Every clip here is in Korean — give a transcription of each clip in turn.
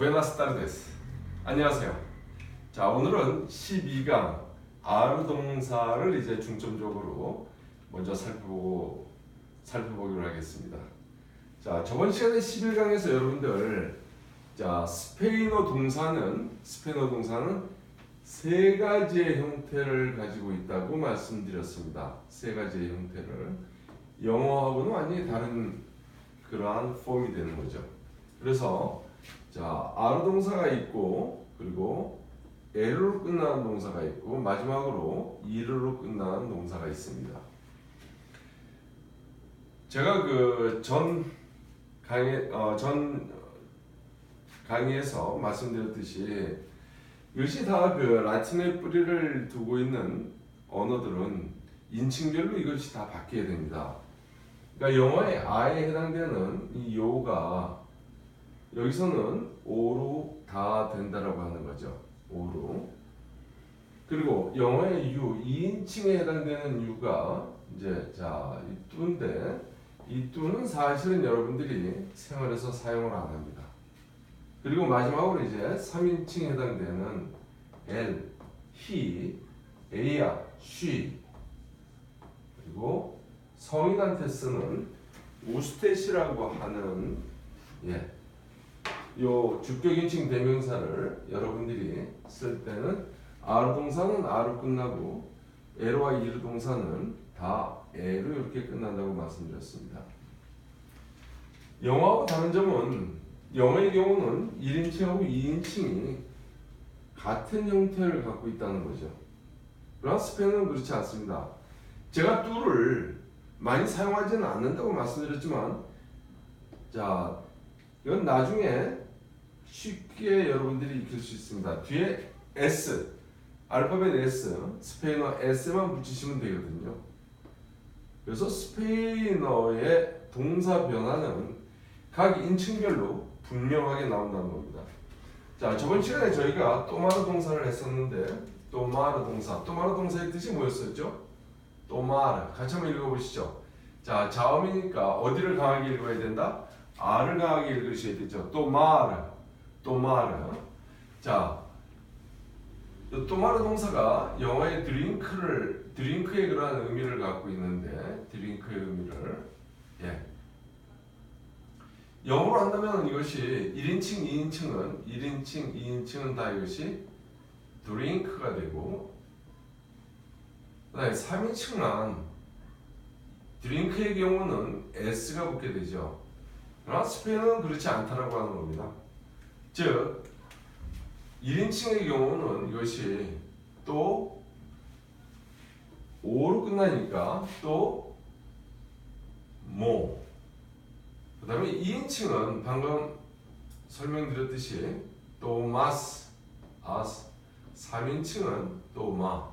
부에나스 타르데스. 안녕하세요. 자, 오늘은 12강 아르 동사를 이제 중점적으로 먼저 살펴보고 살펴보기로 하겠습니다. 자, 저번 시간에 11강에서 여러분들 자, 스페인어 동사는 스페인어 동사는 세 가지의 형태를 가지고 있다고 말씀드렸습니다. 세 가지의 형태를 영어하고는 완전히 다른 그러한 폼이 되는 거죠. 그래서 자 아르 동사가 있고 그리고 에르로 끝나는 동사가 있고 마지막으로 이르로 끝나는 동사가 있습니다. 제가 그 전 강의 어, 전 강의에서 말씀드렸듯이 이것이 다그 라틴의 뿌리를 두고 있는 언어들은 인칭별로 이것이 다 바뀌어야 됩니다. 그러니까 영어의 I에 해당되는 이 요가 여기서는 오로 다 된다라고 하는 거죠. 오로. 그리고 영어의 유, 2인칭에 해당되는 유가 이제 자, 이 뚜인데 이 뚜는 사실은 여러분들이 생활에서 사용을 안 합니다. 그리고 마지막으로 이제 3인칭에 해당되는 L, he, a야, she 그리고 성인한테 쓰는 우스테시라고 하는 예, 요 주격인칭 대명사를 여러분들이 쓸 때는 아르 동사는 아로 끝나고 에로와 이르 동사는 다 에로 이렇게 끝난다고 말씀드렸습니다. 영어하고 다른 점은 영어의 경우는 1인칭하고 2인칭이 같은 형태를 갖고 있다는 거죠. 그러나 스페인은 그렇지 않습니다. 제가 뚜를 많이 사용하지는 않는다고 말씀드렸지만 자 이건 나중에 쉽게 여러분들이 익힐 수 있습니다. 뒤에 S 알파벳 S 스페인어 S만 붙이시면 되거든요. 그래서 스페인어의 동사 변화는 각 인칭별로 분명하게 나온다는 겁니다. 자 저번 시간에 저희가 또마르 동사를 했었는데 또마르 동사 또마르 동사의 뜻이 뭐였었죠? 또마르 같이 한번 읽어보시죠. 자 자음이니까 어디를 강하게 읽어야 된다? R을 강하게 읽으셔야 되죠. 또마르 또마르 자 또마르 동사가 영어의 드링크를 드링크의 그러한 의미를 갖고 있는데 드링크의 의미를 예 영어로 한다면 이것이 1인칭, 2인칭은 1인칭, 2인칭은 다 이것이 드링크가 되고 그다음에 3인칭만 드링크의 경우는 s가 붙게 되죠. 스페인은 그렇지 않다라고 하는 겁니다. 즉 1인칭의 경우는 이것이 또 5로 끝나니까 또 뭐. 그 다음에 2인칭은 방금 설명드렸듯이 또 마스, 아스 3인칭은 또 마.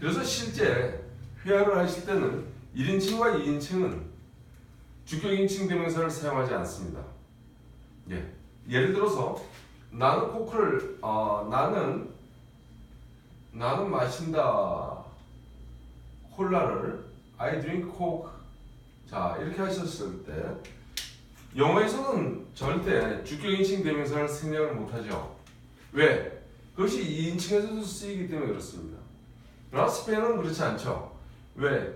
그래서 실제 회화를 하실 때는 1인칭과 2인칭은 주격인칭 대명사를 사용하지 않습니다. 예. 예를 들어서 나는 코크를 어, 나는 나는 마신다 콜라를 I drink coke 자 이렇게 하셨을 때 영어에서는 절대 주격 인칭 대명사를 생략을 못하죠. 왜? 그것이 2인칭에서도 쓰이기 때문에 그렇습니다. 스페인은 그렇지 않죠. 왜?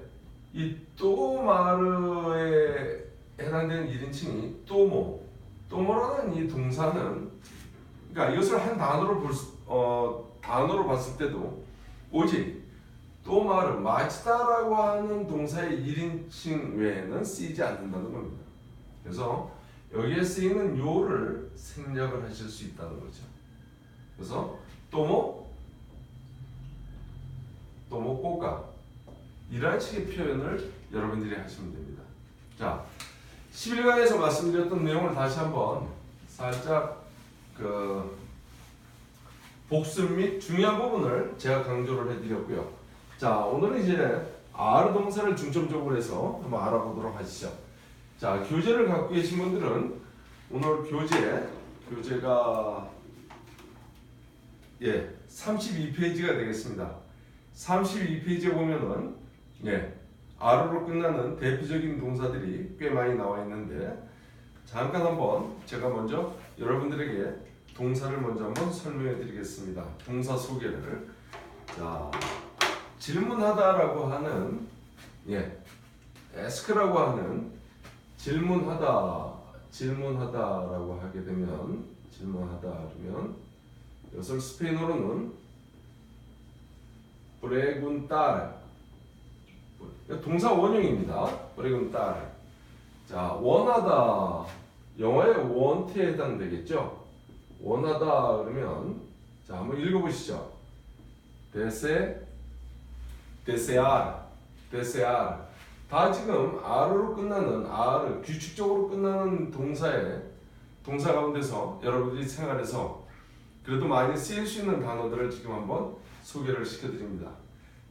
이 또마르에 해당되는 1인칭이 또모 또모라는 이 동사는 그러니까 이것을 한 단어로 볼 수, 어, 단어로 봤을 때도 오직 또마르 마치다라고 하는 동사의 1인칭 외에는 쓰이지 않는다는 겁니다. 그래서 여기에 쓰이는 요를 생략을 하실 수 있다는 거죠. 그래서 또모 또모 꼬까 이러한 식의 표현을 여러분들이 하시면 됩니다. 자, 11강에서 말씀드렸던 내용을 다시 한번 살짝 그 복습 및 중요한 부분을 제가 강조를 해드렸고요. 자, 오늘은 이제 아르 동사를 중점적으로 해서 한번 알아보도록 하시죠. 자, 교재를 갖고 계신 분들은 오늘 교재 교재가 예 32페이지가 되겠습니다. 32페이지에 보면은 예 아르로 끝나는 대표적인 동사들이 꽤 많이 나와 있는데 잠깐 한번 제가 먼저 여러분들에게 동사를 먼저 한번 설명해 드리겠습니다. 동사 소개를. 자, 질문하다라고 하는 예. ask라고 하는 질문하다 질문하다라고 하게 되면 질문하다 그러면 이것을 스페인어로는 preguntar 동사 원형입니다. preguntar 자 원하다 영어의 want에 해당되겠죠. 원하다 그러면 자 한번 읽어보시죠. dese desear desear 다 지금 r로 끝나는 r 규칙적으로 끝나는 동사의 동사 가운데서 여러분들이 생활에서 그래도 많이 쓰일 수 있는 단어들을 지금 한번 소개를 시켜드립니다.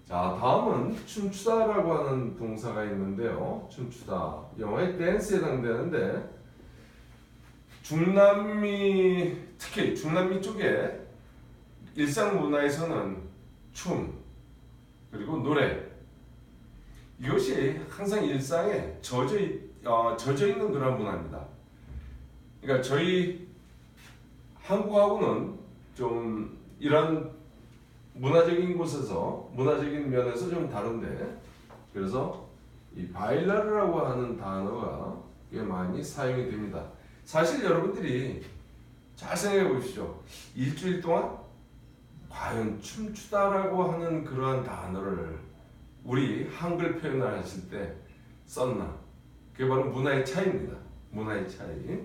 자 다음은 춤추다라고 하는 동사가 있는데요. 춤추다 영어의 댄스에 해당되는데 중남미 특히 중남미 쪽에 일상 문화에서는 춤 그리고 노래 이것이 항상 일상에 젖어, 있, 어, 젖어 있는 그런 문화입니다. 그러니까 저희 한국하고는 좀 이런 문화적인 곳에서 문화적인 면에서 좀 다른데 그래서 이 바일라르라고 하는 단어가 꽤 많이 사용이 됩니다. 사실 여러분들이 잘 생각해 보십시오. 일주일 동안 과연 춤추다라고 하는 그러한 단어를 우리 한글 표현을 하실 때 썼나? 그게 바로 문화의 차이입니다. 문화의 차이.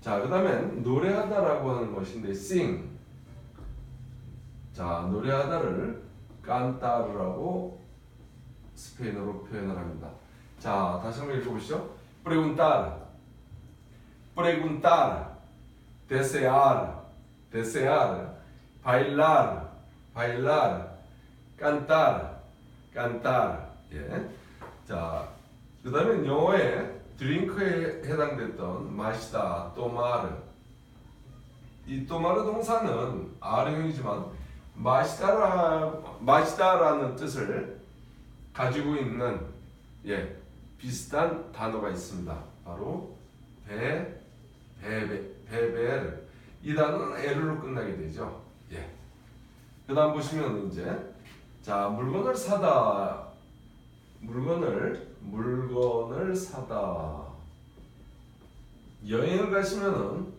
자, 그 다음엔 노래하다라고 하는 것인데 sing. 자, 노래하다를 깐타르라고 스페인어로 표현을 합니다. 자, 다시 한번 읽어보시죠. preguntar, preguntar, desear, desear, bailar, bailar, cantar, cantar. 예. 자, 그 다음에 영어에 드링크에 해당됐던 마시다, 또마르. 이 또마르 동사는 R형이지만 마시다라, 마시다라는 뜻을 가지고 있는 예, 비슷한 단어가 있습니다. 바로 배, 베베, 베베르. 이 단어는 에르로 끝나게 되죠. 예. 그 다음 보시면 이제 자 물건을 사다 물건을 물건을 사다 여행을 가시면은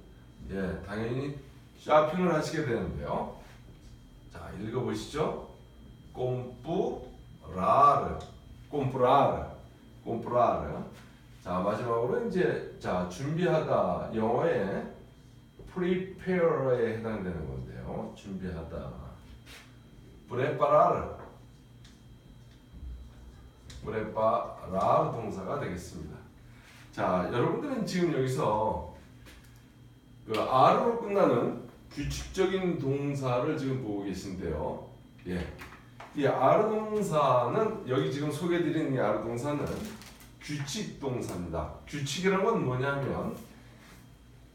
예 당연히 쇼핑을 하시게 되는데요 자 읽어보시죠. 꼼뿌라르. 꼼뿌라르. 꼼뿌라르. 자 마지막으로 이제 자 준비하다 영어에 prepare에 해당되는 건데요. 준비하다. preparar preparar 동사가 되겠습니다. 자, 여러분들은 지금 여기서 그 R로 끝나는 규칙적인 동사를 지금 보고 계신데요. 예. 이 R 동사는 여기 지금 소개드린 이 R 동사는 규칙 동사입니다. 규칙이란 건 뭐냐면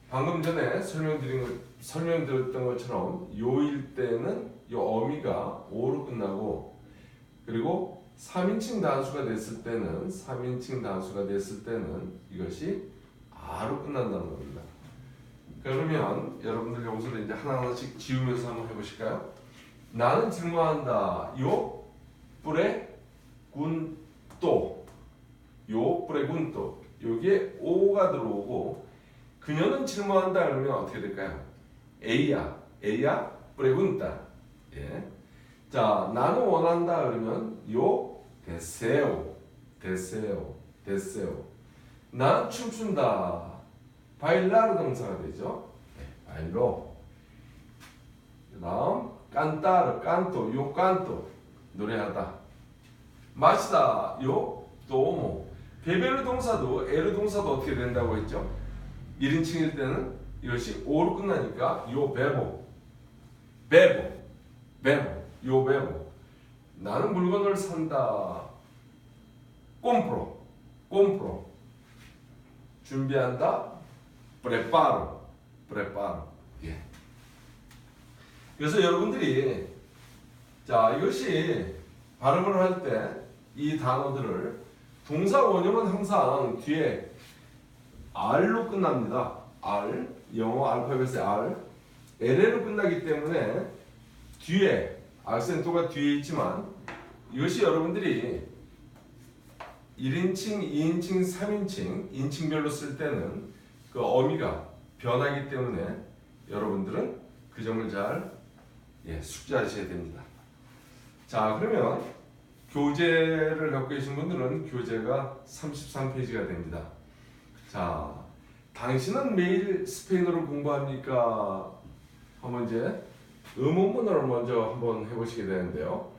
방금 전에 설명드린 것, 설명드렸던 것처럼 요일 때는 요 어미가 오로 끝나고 그리고 3인칭 단수가 됐을 때는 3인칭 단수가 됐을 때는 이것이 아로 끝난다는 겁니다. 그러면 여러분들 여기서 이제 하나하나씩 지우면서 한번 해보실까요? 나는 질문한다. 요 뿔에 군또 요 뿔에 군또 여기에 오가 들어오고 그녀는 질문한다 그러면 어떻게 될까요? A야 A야 pregunta 예. 자, 나는 원한다 그러면 요 deseo, deseo, deseo. 난 춤춘다. Bailar 동사가 되죠. 네, bailo. 그다음 cantar, canto, 요 canto 노래하다. 마시다, 요 tomo. 베베르 동사도 에르 동사도 어떻게 된다고 했죠? 1인칭일 때는 이것이 오로 끝나니까 요 베보, 베보. 베보, 요 베보. 나는 물건을 산다. 꼼프로, 꼼프로. 준비한다. 프레파로, 프레파로. 예. 그래서 여러분들이 자 이것이 발음을 할 때 이 단어들을 동사 원형은 항상 뒤에 R로 끝납니다. R 영어 알파벳의 R LL로 끝나기 때문에 뒤에 악센토가 뒤에 있지만 이것이 여러분들이 1인칭, 2인칭, 3인칭 인칭별로 쓸 때는 그 어미가 변하기 때문에 여러분들은 그 점을 잘 예, 숙지하셔야 됩니다. 자 그러면 교재를 갖고 계신 분들은 교재가 33페이지가 됩니다. 자, 당신은 매일 스페인어를 공부합니까? 한번 이제 의문문을 먼저 한번 해보시게 되는데요.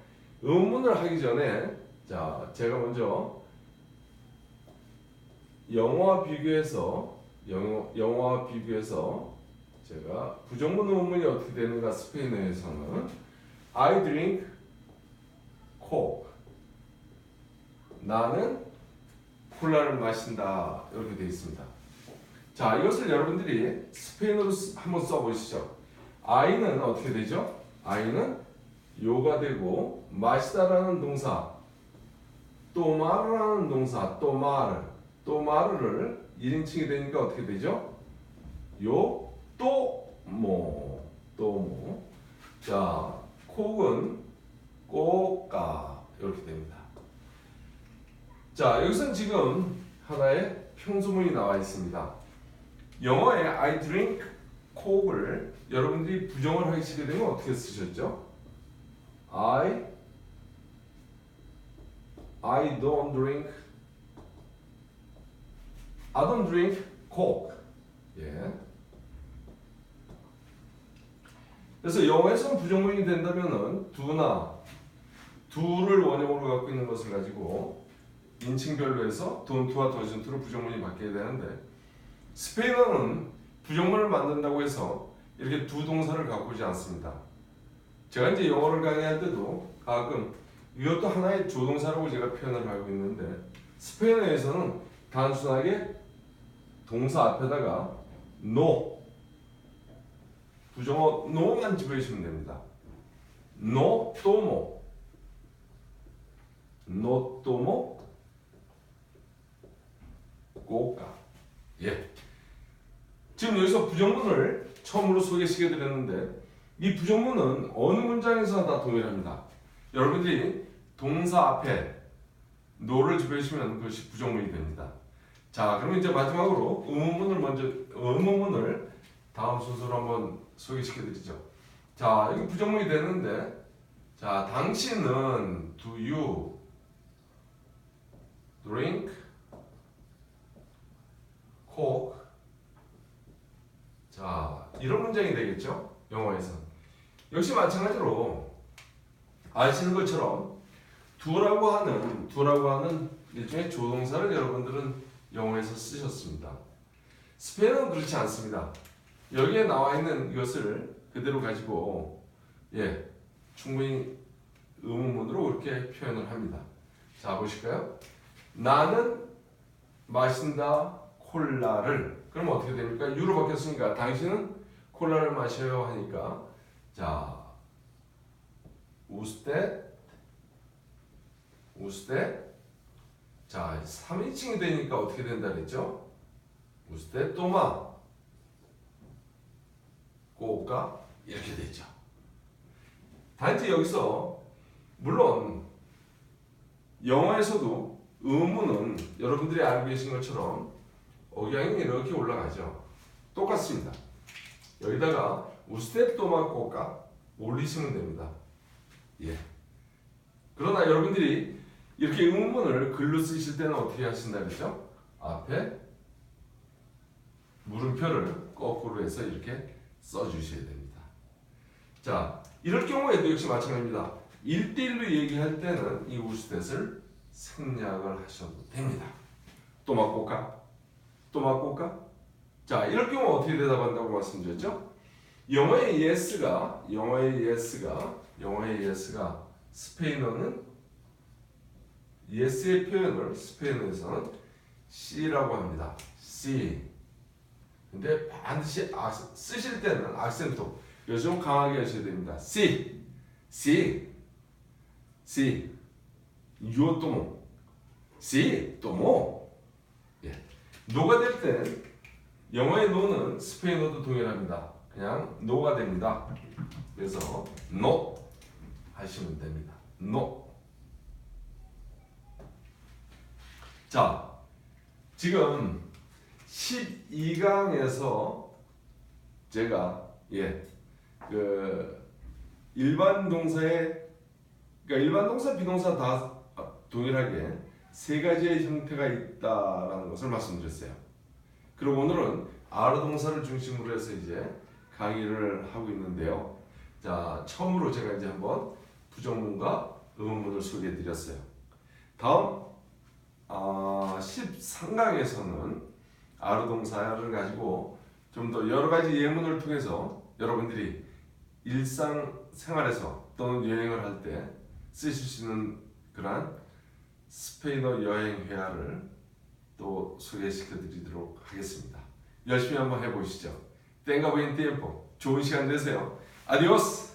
의문문을 하기 전에 자, 제가 먼저 영어와 비교해서 영어, 영어와 비교해서 제가 부정문 의문문이 어떻게 되는가 스페인어에서는 I drink coke 나는 콜라를 마신다 이렇게 되어 있습니다. 자 이것을 여러분들이 스페인어로 쓰- 한번 써보시죠. I는 어떻게 되죠? I는 요가 되고 마시다라는 동사 또마르라는 동사 또마르 또마르를 1인칭이 되니까 어떻게 되죠? 요 또 뭐 또 뭐 자 콕은 꼬까 이렇게 됩니다. 자 여기서는 지금 하나의 평소문이 나와 있습니다. 영어에 I drink coke를 여러분들이 부정을 하시게 되면 어떻게 쓰셨죠? I I don't drink I don't drink coke. 예. 그래서 영어에서는 부정문이 된다면은 두나 두를 원형으로 갖고 있는 것을 가지고 인칭별로 해서 돈투와 더즌투로 부정문이 바뀌어야 되는데 스페인어는 부정문을 만든다고 해서 이렇게 두 동사를 갖고 오지 않습니다. 제가 이제 영어를 강의할 때도 가끔 이것도 하나의 조동사라고 제가 표현을 하고 있는데 스페인어에서는 단순하게 동사 앞에다가 no 부정어 no만 집어주시면 됩니다. no tomo no tomo 꼬까 예. 지금 여기서 부정문을 처음으로 소개시켜 드렸는데 이 부정문은 어느 문장에서나 다 동일합니다. 여러분들이 동사 앞에 no를 집어주시면 그것이 부정문이 됩니다. 자, 그러면 이제 마지막으로 의문문을 먼저 의문문을 다음 순서로 한번 소개시켜 드리죠. 자, 여기 부정문이 되는데 자, 당신은 do you drink coke 자, 이런 문장이 되겠죠? 영어에서. 역시 마찬가지로 아시는 것처럼 두라고 하는 두라고 하는 일종의 조동사를 여러분들은 영어에서 쓰셨습니다. 스페인어는 그렇지 않습니다. 여기에 나와 있는 이것을 그대로 가지고 예 충분히 의문문으로 그렇게 표현을 합니다. 자 보실까요? 나는 마신다 콜라를 그럼 어떻게 됩니까? 유로 바뀌었으니까 당신은 콜라를 마셔요 하니까 자 usted usted 자 3인칭이 되니까 어떻게 된다 그랬죠? usted toma 꼬가 이렇게 되죠. 단지 여기서 물론 영어에서도 의문은 여러분들이 알고 계신 것처럼 억양이 이렇게 올라가죠. 똑같습니다. 여기다가 도마 꼬가 올리시면 됩니다. 예. 그러나 여러분들이 이렇게 의문문을 글로 쓰실 때는 어떻게 하신다 그랬죠? 앞에 물음표를 거꾸로 해서 이렇게 써주셔야 됩니다. 자, 이럴 경우에도 역시 마찬가지입니다. 1대1로 얘기할 때는 이 우스탯을 생략을 하셔도 됩니다. 또 맞고까? 또 맞고까? 자, 이럴 경우 어떻게 대답한다고 말씀드렸죠? 영어의 yes가 영어의 yes가 영어의 yes가 스페인어는 yes의 표현을 스페인어에서는 C라고 합니다. C. 근데 반드시 아, 쓰실 때는 악센토 좀 강하게 하셔야 됩니다. C, C, C. Tomo. Sí, tomó. 예. 노가 될땐 영어의 노는 스페인어도 동일합니다. 그냥 노가 됩니다. 그래서 no 하시면 됩니다. no. 자, 지금 12강에서 제가 예, 그 일반 동사의 그러니까 일반 동사, 비동사 다 동일하게 세 가지의 형태가 있다라는 것을 말씀드렸어요. 그리고 오늘은 아르 동사를 중심으로 해서 이제 강의를 하고 있는데요. 자, 처음으로 제가 이제 한번 부정문과 의문문을 소개해 드렸어요. 다음 아, 13강에서는 아르 동사를 가지고 좀 더 여러 가지 예문을 통해서 여러분들이 일상 생활에서 또는 여행을 할 때 쓰실 수 있는 그러한 스페인어 여행 회화를 또 소개시켜 드리도록 하겠습니다. 열심히 한번 해보시죠. 땡가 부인 tiempo. 좋은 시간 되세요. 아디오스!